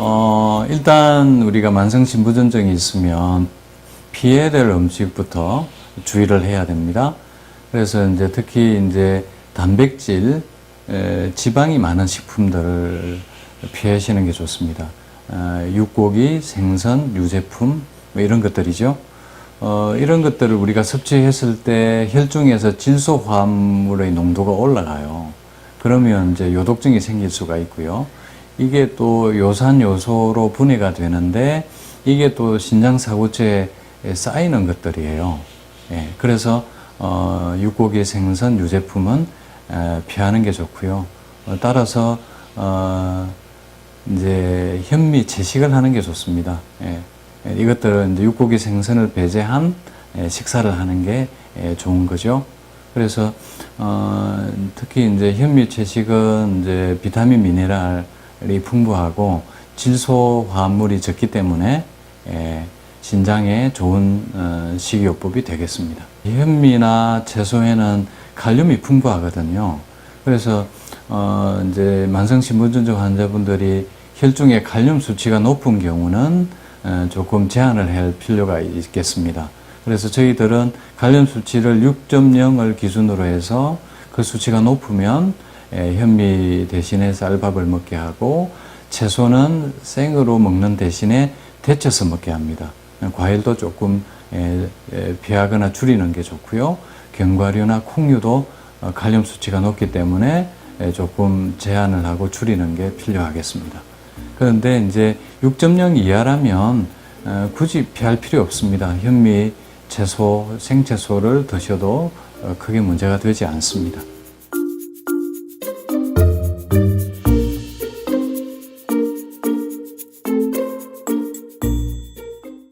어, 일단 우리가 만성신부전증이 있으면 피해야 될 음식부터 주의를 해야 됩니다. 그래서 이제 특히 이제 단백질, 에, 지방이 많은 식품들을 피하시는 게 좋습니다. 어, 육고기, 생선, 유제품 뭐 이런 것들이죠. 어, 이런 것들을 우리가 섭취했을 때 혈중에서 질소 화합물의 농도가 올라가요. 그러면 이제 요독증이 생길 수가 있고요. 이게 또 요산 요소로 분해가 되는데 이게 또 신장 사구체에 쌓이는 것들이에요. 예, 그래서 어, 육고기, 생선, 유제품은 에, 피하는 게 좋고요. 어, 따라서 어, 이제 현미 채식을 하는 게 좋습니다. 예. 예, 이것들은 이제 육고기 생선을 배제한 예, 식사를 하는 게 예, 좋은 거죠. 그래서 어, 특히 이제 현미 채식은 이제 비타민 미네랄이 풍부하고 질소 화합물이 적기 때문에 예, 신장에 좋은 어, 식이요법이 되겠습니다. 현미나 채소에는 칼륨이 풍부하거든요. 그래서 어, 이제 만성 신분전증 환자분들이 혈중의 칼륨 수치가 높은 경우는 어, 조금 제한을 할 필요가 있겠습니다. 그래서 저희들은 칼륨 수치를 6.0을 기준으로 해서 그 수치가 높으면 에, 현미 대신에 쌀밥을 먹게 하고 채소는 생으로 먹는 대신에 데쳐서 먹게 합니다. 과일도 조금 에, 에, 피하거나 줄이는 게 좋고요. 견과류나 콩류도 어, 칼륨 수치가 높기 때문에 에, 조금 제한을 하고 줄이는 게 필요하겠습니다. 그런데 이제 6.0 이하라면 어, 굳이 피할 필요 없습니다. 현미, 채소, 생채소를 드셔도 어, 크게 문제가 되지 않습니다.